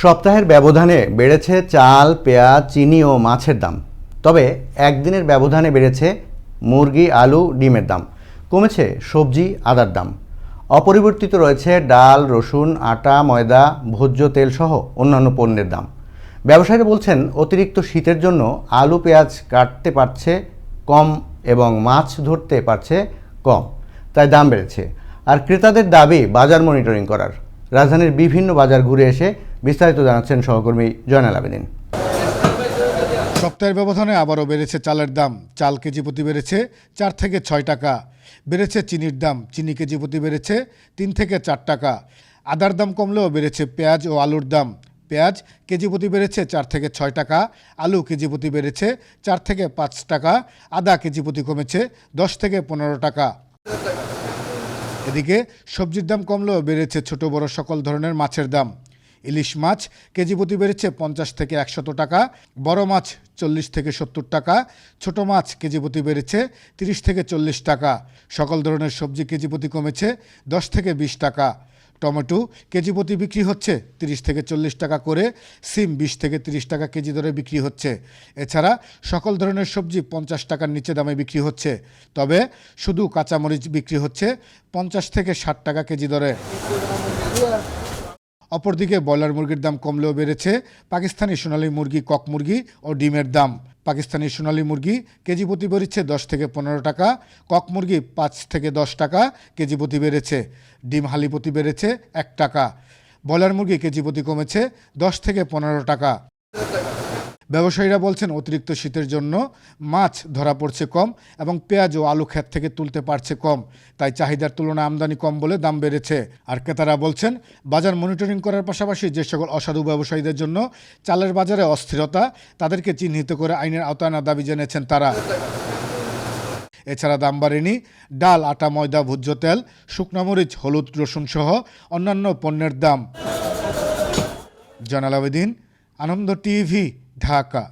সপ্তাহের ব্যবধানে বেড়েছে চাল, পেঁয়াজ, চিনি ও মাছের দাম। তবে একদিনের ব্যবধানে বেড়েছে মুরগি, আলু, ডিমের দাম। কমেছে সবজি, আদার দাম। অপরিবর্তিত রয়েছে ডাল, রসুন, আটা, ময়দা, ভোজ্য তেল সহ অন্যান্য পণ্যের দাম। ব্যবসায়ীরা বলছেন, অতিরিক্ত শীতের জন্য আলু, পেঁয়াজ কাটতে পারছে কম এবং মাছ ধরতে পারছে কম। তাই দাম বেড়েছে। আর ক্রেতাদের দাবি বাজার মনিটরিং করার। রাজধানীর বিভিন্ন বাজার ঘুরে এসে বিস্তারিত জানাচ্ছেন সহকর্মী জয়নাল আবেদিন। সপ্তাহের ব্যবধানে আবারও বেড়েছে চালের দাম। চাল কেজি প্রতি বেড়েছে চার থেকে ছয় টাকা। বেড়েছে চিনির দাম। চিনি কেজি প্রতি বেড়েছে তিন থেকে চার টাকা। আদার দাম কমলেও বেড়েছে পেঁয়াজ ও আলুর দাম। পেঁয়াজ কেজি প্রতি বেড়েছে চার থেকে ছয় টাকা। আলু কেজি প্রতি বেড়েছে চার থেকে পাঁচ টাকা। আদা কেজি প্রতি কমেছে দশ থেকে পনেরো টাকা। এদিকে সবজির দাম কমলেও বেড়েছে ছোট বড় সকল ধরনের মাছের দাম। ইলিশ মাছ কেজি প্রতি বেড়েছে পঞ্চাশ থেকে একশত টাকা, বড় মাছ চল্লিশ থেকে সত্তর টাকা, ছোট মাছ কেজি প্রতি বেড়েছে তিরিশ থেকে চল্লিশ টাকা। সকল ধরনের সবজি কেজি প্রতি কমেছে দশ থেকে বিশ টাকা। টমেটো কেজি প্রতি বিক্রি হচ্ছে। তিরিশ থেকে চল্লিশ টাকা করে। সিম বিশ থেকে তিরিশ টাকা কেজি দরে বিক্রি হচ্ছে। এছাড়া সকল ধরনের সবজি পঞ্চাশ টাকার নিচে দামে বিক্রি হচ্ছে। তবে শুধু কাঁচামরিচ বিক্রি হচ্ছে পঞ্চাশ থেকে ষাট টাকা কেজি দরে। অপরদিকে ব্রয়লার মুরগির দাম কমলেও বেড়েছে। পাকিস্তানি সোনালী মুরগি, কক মুরগি ও ডিমের দাম। পাকিস্তানি সোনালি মুরগি কেজি প্রতি বেড়েছে দশ থেকে পনেরো টাকা, কক মুরগি পাঁচ থেকে দশ টাকা, কেজি প্রতি বেড়েছে, ডিম হালি প্রতি বেড়েছে এক টাকা, ব্রয়লার মুরগি কেজি প্রতি কমেছে দশ থেকে পনেরো টাকা। ব্যবসায়ীরা বলছেন, অতিরিক্ত শীতের জন্য মাছ ধরা পড়ছে কম এবং পেঁয়াজ ও আলু ক্ষেত থেকে তুলতে পারছে কম। তাই চাহিদার তুলনায় আমদানি কম বলে দাম বেড়েছে। আর ক্রেতারা বলছেন, বাজার মনিটরিং করার পাশাপাশি যে সকল অসাধু ব্যবসায়ীদের জন্য চালের বাজারে অস্থিরতা, তাদেরকে চিহ্নিত করে আইনের আওতায় দাবি জেনেছেন তারা। এছাড়া দাম বাড়েনি, ডাল, আটা, ময়দা, ভোজ্য তেল শুকনামরিচ হলুদ, রসুন সহ অন্যান্য পণ্যের দাম। জনাল আবেদিন, আনন্দ টিভি। ঢাকা।